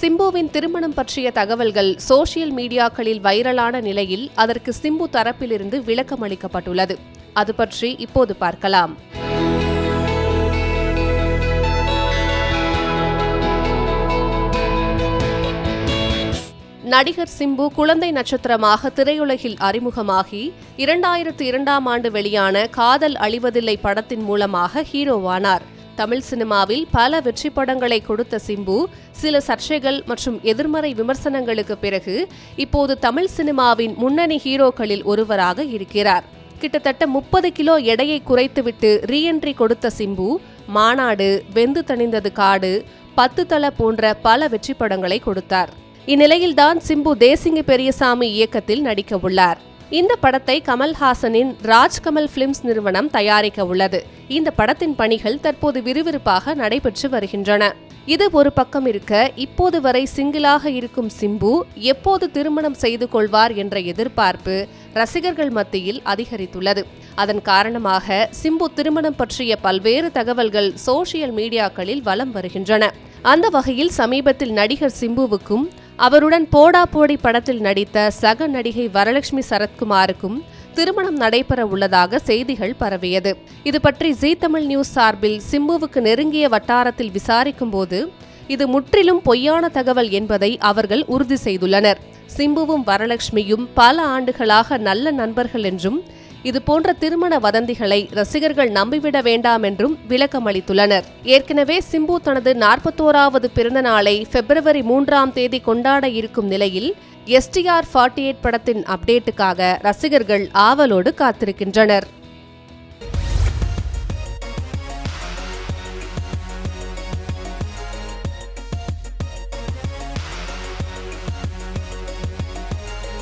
சிம்புவின் திருமணம் பற்றிய தகவல்கள் சோஷியல் மீடியாக்களில் வைரலான நிலையில் அதற்கு சிம்பு தரப்பிலிருந்து விளக்கம் அளிக்கப்பட்டுள்ளது. அது பற்றி இப்போது பார்க்கலாம். நடிகர் சிம்பு குழந்தை நட்சத்திரமாக திரையுலகில் அறிமுகமாகி இரண்டாயிரத்து இரண்டாம் ஆண்டு வெளியான காதல் அழிவதில்லை படத்தின் மூலமாக ஹீரோவானார். தமிழ் சினிமாவில் பல வெற்றி படங்களை கொடுத்த சிம்பு சில சர்ச்சைகள் மற்றும் எதிர்மறை விமர்சனங்களுக்கு பிறகு இப்போது தமிழ் சினிமாவின் முன்னணி ஹீரோக்களில் ஒருவராக இருக்கிறார். கிட்டத்தட்ட முப்பது கிலோ எடையை குறைத்துவிட்டு ரீஎன்ட்ரி கொடுத்த சிம்பு மாநாடு வெந்து தணிந்தது காடு பத்து தள போன்ற பல வெற்றி படங்களை கொடுத்தார். இந்நிலையில்தான் சிம்பு தேசிங்க பெரியசாமி இயக்கத்தில் நடிக்க உள்ளார். இந்த படத்தை கமல்ஹாசனின் ராஜ்கமல் பிலிம்ஸ் நிறுவனம் தயாரிக்க உள்ளது. இந்த படத்தின் பணிகள் தற்போது விறுவிறுப்பாக நடைபெற்று வருகின்றன. இது ஒரு பக்கம் இருக்க இப்போது வரை சிங்கிளாக இருக்கும் சிம்பு எப்போது திருமணம் செய்து கொள்வார் என்ற எதிர்பார்ப்பு ரசிகர்கள் மத்தியில் அதிகரித்துள்ளது. அதன் காரணமாக சிம்பு திருமணம் பற்றிய பல்வேறு தகவல்கள் சோசியல் மீடியாக்களில் வலம் வருகின்றன. அந்த வகையில் சமீபத்தில் நடிகர் சிம்புவுக்கும் அவருடன் போடா போடி படத்தில் நடித்த சக நடிகை வரலட்சுமி சரத்குமாருக்கும் திருமணம் நடைபெற உள்ளதாக செய்திகள் பரவியது. இது பற்றி ஜீ தமிழ் நியூஸ் சார்பில் சிம்புவுக்கு நெருங்கிய வட்டாரத்தில் விசாரிக்கும் போது இது முற்றிலும் பொய்யான தகவல் என்பதை அவர்கள் உறுதி செய்துள்ளனர். சிம்புவும் வரலட்சுமியும் பல ஆண்டுகளாக நல்ல நண்பர்கள் என்றும் இது போன்ற திருமண வதந்திகளை ரசிகர்கள் நம்பிவிட வேண்டாம் என்றும் விளக்கம் அளித்துள்ளனர் ஏற்கனவே சிம்பு தனது நாற்பத்தோராவது பிறந்த நாளை பிப்ரவரி மூன்றாம் தேதி கொண்டாட இருக்கும் நிலையில் எஸ்டிஆர் ஃபார்ட்டி எயிட் படத்தின் அப்டேட்டுக்காக ரசிகர்கள் ஆவலோடு காத்திருக்கின்றனர்.